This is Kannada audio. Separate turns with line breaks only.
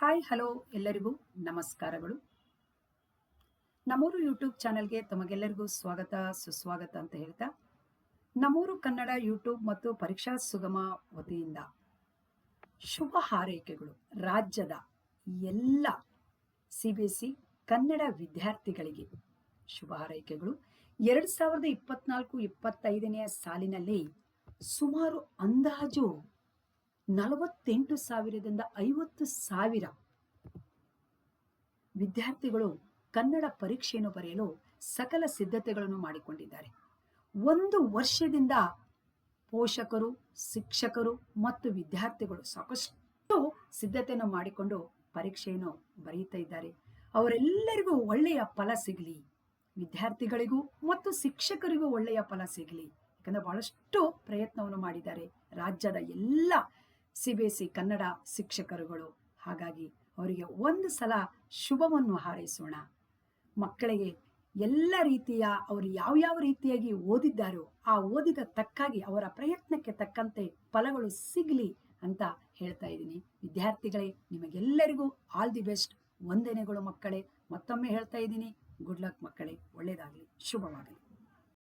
ಹಾಯ್, ಹಲೋ ಎಲ್ಲರಿಗೂ ನಮಸ್ಕಾರಗಳು. ನಮ್ಮೂರು ಯೂಟ್ಯೂಬ್ ಚಾನೆಲ್ಗೆ ತಮಗೆಲ್ಲರಿಗೂ ಸ್ವಾಗತ, ಸುಸ್ವಾಗತ ಅಂತ ಹೇಳ್ತಾ, ನಮ್ಮೂರು ಕನ್ನಡ ಯೂಟ್ಯೂಬ್ ಮತ್ತು ಪರೀಕ್ಷಾ ಸುಗಮ ವತಿಯಿಂದ ಶುಭ ಹಾರೈಕೆಗಳು. ರಾಜ್ಯದ ಎಲ್ಲ C B S C Kannada ವಿದ್ಯಾರ್ಥಿಗಳಿಗೆ ಶುಭ ಹಾರೈಕೆಗಳು. ಎರಡು ಸಾವಿರದ ಇಪ್ಪತ್ನಾಲ್ಕು ಇಪ್ಪತ್ತೈದನೆಯ ಸಾಲಿನಲ್ಲಿ ಸುಮಾರು ಅಂದಾಜು ನಲವತ್ತೆಂಟು ಸಾವಿರದಿಂದ ಐವತ್ತು ಸಾವಿರ ವಿದ್ಯಾರ್ಥಿಗಳು ಕನ್ನಡ ಪರೀಕ್ಷೆಯನ್ನು ಬರೆಯಲು ಸಕಲ ಸಿದ್ಧತೆಗಳನ್ನು ಮಾಡಿಕೊಂಡಿದ್ದಾರೆ. ಒಂದು ವರ್ಷದಿಂದ ಪೋಷಕರು, ಶಿಕ್ಷಕರು ಮತ್ತು ವಿದ್ಯಾರ್ಥಿಗಳು ಸಾಕಷ್ಟು ಸಿದ್ಧತೆಯನ್ನು ಮಾಡಿಕೊಂಡು ಪರೀಕ್ಷೆಯನ್ನು ಬರೆಯುತ್ತಾ ಇದ್ದಾರೆ. ಅವರೆಲ್ಲರಿಗೂ ಒಳ್ಳೆಯ ಫಲ ಸಿಗಲಿ. ವಿದ್ಯಾರ್ಥಿಗಳಿಗೂ ಮತ್ತು ಶಿಕ್ಷಕರಿಗೂ ಒಳ್ಳೆಯ ಫಲ ಸಿಗಲಿ. ಯಾಕಂದ್ರೆ ಬಹಳಷ್ಟು ಪ್ರಯತ್ನವನ್ನು ಮಾಡಿದ್ದಾರೆ. ರಾಜ್ಯದ ಎಲ್ಲ C B S C Kannada ಶಿಕ್ಷಕರುಗಳು. ಹಾಗಾಗಿ ಅವರಿಗೆ ಒಂದು ಸಲ ಶುಭವನ್ನು ಹಾರೈಸೋಣ. ಮಕ್ಕಳಿಗೆ ಎಲ್ಲ ರೀತಿಯ ಅವರು ಯಾವ್ಯಾವ ರೀತಿಯಾಗಿ ಓದಿದ್ದಾರೋ ಆ ಓದಿದ ತಕ್ಕಾಗಿ ಅವರ ಪ್ರಯತ್ನಕ್ಕೆ ತಕ್ಕಂತೆ ಫಲಗಳು ಸಿಗಲಿ ಅಂತ ಹೇಳ್ತಾ ಇದ್ದೀನಿ. ವಿದ್ಯಾರ್ಥಿಗಳೇ, ನಿಮಗೆಲ್ಲರಿಗೂ ಆಲ್ ದಿ ಬೆಸ್ಟ್ ವಂದನೆಗಳು ಮಕ್ಕಳೇ. ಮತ್ತೊಮ್ಮೆ ಹೇಳ್ತಾ ಇದ್ದೀನಿ. ಗುಡ್ ಲಕ್ ಮಕ್ಕಳೇ. ಒಳ್ಳೆಯದಾಗಲಿ ಶುಭವಾಗಲಿ.